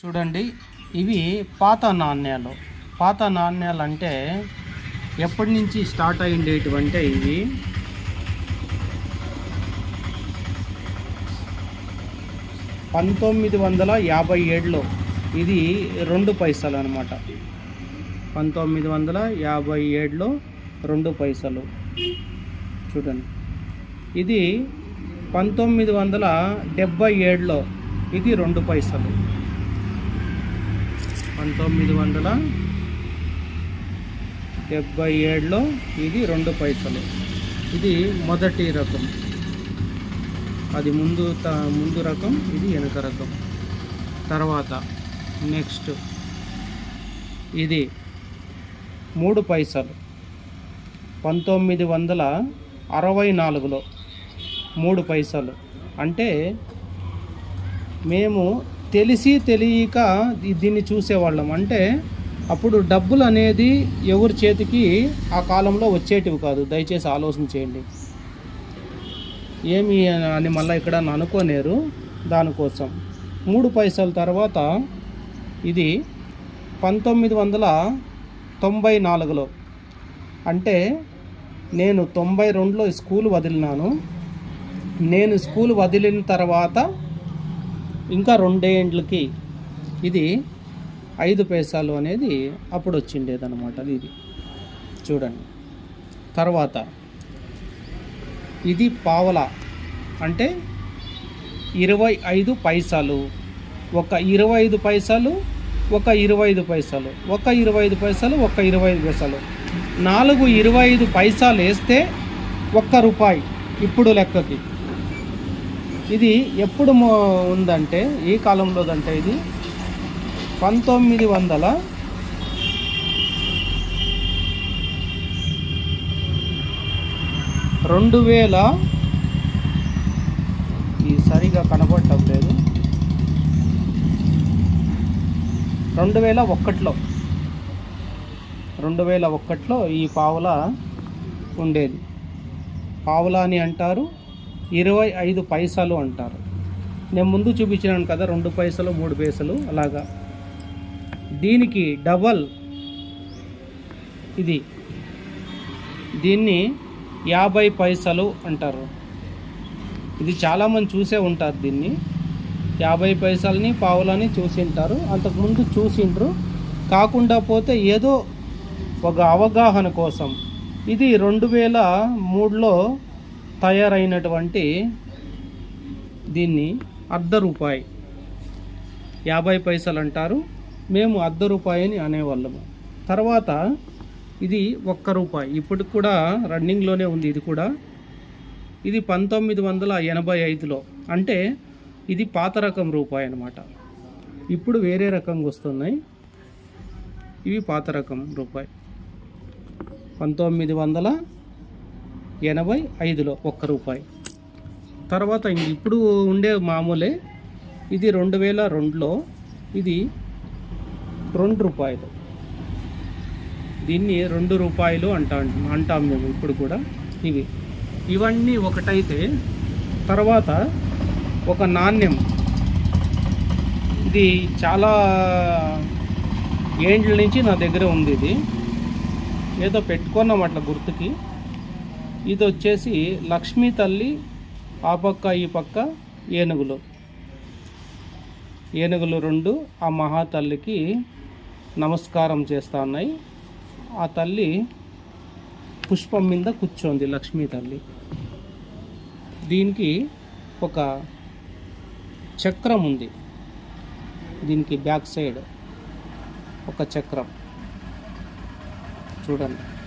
చూడండి ఇవి పాత నాణ్యాలు. పాత నాణ్యాలు అంటే ఎప్పటి నుంచి స్టార్ట్ అయ్యిండేటువంటి ఇవి. పంతొమ్మిది వందల యాభై ఏడులో ఇది రెండు పైసలు అనమాట పంతొమ్మిది వందల యాభై ఏడులో రెండు పైసలు. చూడండి. ఇది పంతొమ్మిది వందల డెబ్భై ఏడులో ఇది రెండు పైసలు. పంతొమ్మిది వందల డెబ్బై ఏడులో ఇది రెండు పైసలు. ఇది మొదటి రకం. అది ముందు త ముందు రకం ఇది వెనుక రకం. తర్వాత నెక్స్ట్. ఇది మూడు పైసలు. పంతొమ్మిది వందల అరవై నాలుగులో మూడు పైసలు. అంటే మేము తెలిసి తెలియక దీన్ని చూసేవాళ్ళం. అంటే అప్పుడు డబ్బులు అనేది ఎవరి చేతికి ఆ కాలంలో వచ్చేటివి కాదు. దయచేసి ఆలోచన చేయండి. ఏమి అని మళ్ళీ ఇక్కడ అనుకోలేరు దానికోసం. మూడు పైసల తర్వాత ఇది పంతొమ్మిది వందల తొంభై నాలుగులో. అంటే నేను తొంభై రెండులో స్కూల్ వదిలినాను. నేను స్కూల్ వదిలిన తర్వాత ఇంకా రెండేండ్లకి ఇది ఐదు పైసాలు అనేది అప్పుడు వచ్చిండేదన్నమాట ఇది. చూడండి. తర్వాత ఇది పావల అంటే ఇరవై ఐదు పైసలు. ఒక ఇరవై ఐదు పైసలు ఒక ఇరవై ఐదు పైసలు. ఒక ఇరవై ఐదు పైసలు ఒక ఇరవై ఐదు పైసలు. నాలుగు ఇరవై ఐదు పైసలు వేస్తే ఒక్క రూపాయి ఇప్పుడు లెక్కకి. ఇది ఎప్పుడు ఉందంటే ఏ కాలంలోదంటే ఇది? పంతొమ్మిది వందల రెండు వేల ఈ సరిగా కనబడటం లేదు. రెండు వేల ఒక్కట్లో. రెండు వేల ఒక్కట్లో ఈ పావుల ఉండేది. పావులా అని అంటారు ఇరవై ఐదు పైసలు అంటారు. నేను ముందు చూపించినాను కదా రెండు పైసలు మూడు పైసలు అలాగా. దీనికి డబల్ ఇది. దీన్ని యాభై పైసలు అంటారు. ఇది చాలామంది చూసే ఉంటారు దీన్ని. యాభై పైసల్ని పావులని చూసింటారు. అంతకుముందు చూసిండ్రు. కాకుండా పోతే ఏదో ఒక అవగాహన కోసం. ఇది రెండు వేల మూడులో తయారైనటువంటి దీన్ని అర్ధ రూపాయి యాభై పైసలు అంటారు మేము అర్ధ రూపాయి అని అనేవాళ్ళము. తర్వాత ఇది ఒక్క రూపాయి. ఇప్పటికి కూడా రన్నింగ్లోనే ఉంది ఇది కూడా. ఇది పంతొమ్మిది వందల ఎనభై ఐదులో. అంటే ఇది పాత రకం రూపాయి అన్నమాట. ఇప్పుడు వేరే రకంగా వస్తున్నాయి. ఇవి పాత రకం రూపాయి. పంతొమ్మిది వందల ఎనభై ఐదులో ఒక్క రూపాయి. తర్వాత ఇప్పుడు ఉండే మామూలే ఇది రెండు వేల రెండులో ఇది రెండు రూపాయలు. దీన్ని రెండు రూపాయలు అంటా అంటాం మేము ఇప్పుడు కూడా ఇవి. ఇవన్నీ ఒకటైతే తర్వాత ఒక నాణ్యం. ఇది చాలా ఏండ్ల నుంచి నా దగ్గర ఉంది ఇది. ఏదో పెట్టుకున్నాం అట్లా గుర్తుకి. ఇది వచ్చేసి లక్ష్మీ తల్లి ఆ పక్క ఈ పక్క ఏనుగులు. ఏనుగులు రెండు ఆ మహాతల్లికి నమస్కారం చేస్తా ఉన్నాయి. ఆ తల్లి పుష్పం మీద కూర్చోంది లక్ష్మీ తల్లి. దీనికి ఒక చక్రం ఉంది. దీనికి బ్యాక్ సైడ్ ఒక చక్రం. చూడండి.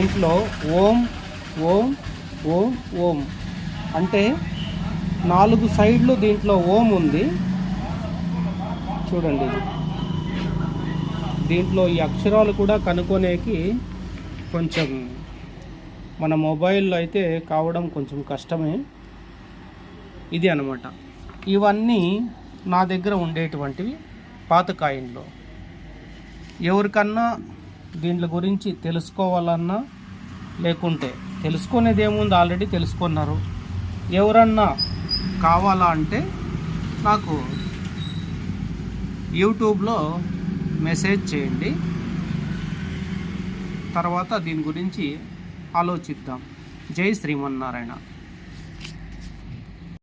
ఇంట్లో ఓం ఓం ఓం ఓం అంటే నాలుగు సైడ్లు దీంట్లో ఓం ఉంది. చూడండి. ఇది. దీంట్లో ఈ అక్షరాలు కూడా కనుక్కొనేకి కొంచెం మన మొబైల్లో అయితే కావడం కొంచెం కష్టమే. ఇది అనమాట ఇవన్నీ నా దగ్గర ఉండేటువంటివి పాత కాయిన్లో ఎవరికన్నా దీంట్ల గురించి తెలుసుకోవాలన్నా లేకుంటే తెలుసుకునేది ఏముంది ఆల్రెడీ తెలుసుకున్నారు. ఎవరన్నా కావాలా అంటే నాకు యూట్యూబ్లో మెసేజ్ చేయండి. తర్వాత దీని గురించి ఆలోచిద్దాం. జై శ్రీమన్నారాయణ.